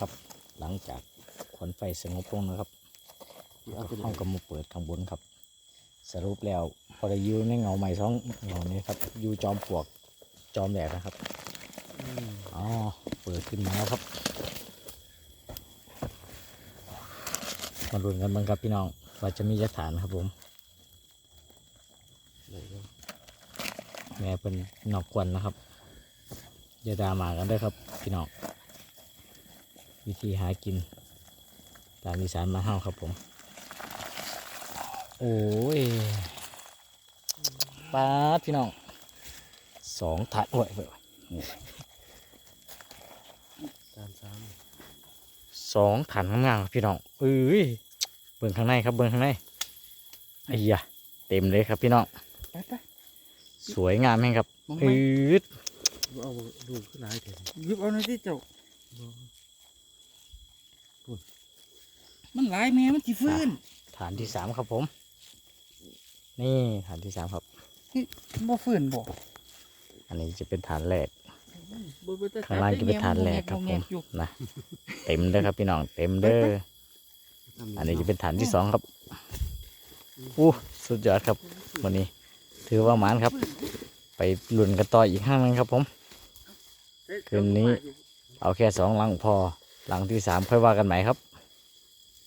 ครับ หลังจากควันไฟสงบลงนะครับห้องก็มาเปิดข้างบนครับ สรุปแล้วพอได้อยูในเงาใหม่สองเงานี้ครับอยูจอมปลวกจอมแดดนะครับอ๋อเปิดขึ้นมาแล้วครับมาลุ้นกันบ้างครับพี่น้องว่าจะมียักษ์ฐานครับผมแม่เป็นนอกกวนนะครับอย่าดรามากันด้วยครับพี่น้อง วิธีหากิน ตามอีสานมานเฮาครับผม โอ้ยปลาดพี่น้องสองถาดโอ้ยโอ้ยโอ้ยสามสามสองถาดงามๆครับพี่น้องเอ้ยเบิ่งข้างในครับเบิ่งข้างในไอ้ยะเต็มเลยครับพี่น้องไปไป สวยงามแห่งครับมองไปอืดเอาดูขึ้นหลายเถอะหยิบเอาหน่อยที่เจ้า มันหลายแม่มันจีฟื้น ฐานที่สามครับผม นี่ฐานที่สามครับบ่ฟื้นบ่อันนี้จะเป็นฐานแรกบ่บ่ข้างล่างจะเป็นฐานแรกครับผมนะเต็มเด้อครับพี่น้องเต็มเด้ออันนี้จะเป็นฐานที่สองครับอู้สุดยอดครับวันนี้ ถือว่าหมานครับ ไปลุ่นกันต่ออีกห้างหนึงครับผมคืนนี้เอาแค่สองหลังพอ หลังที่สามค่อยว่ากันใหม่ครับ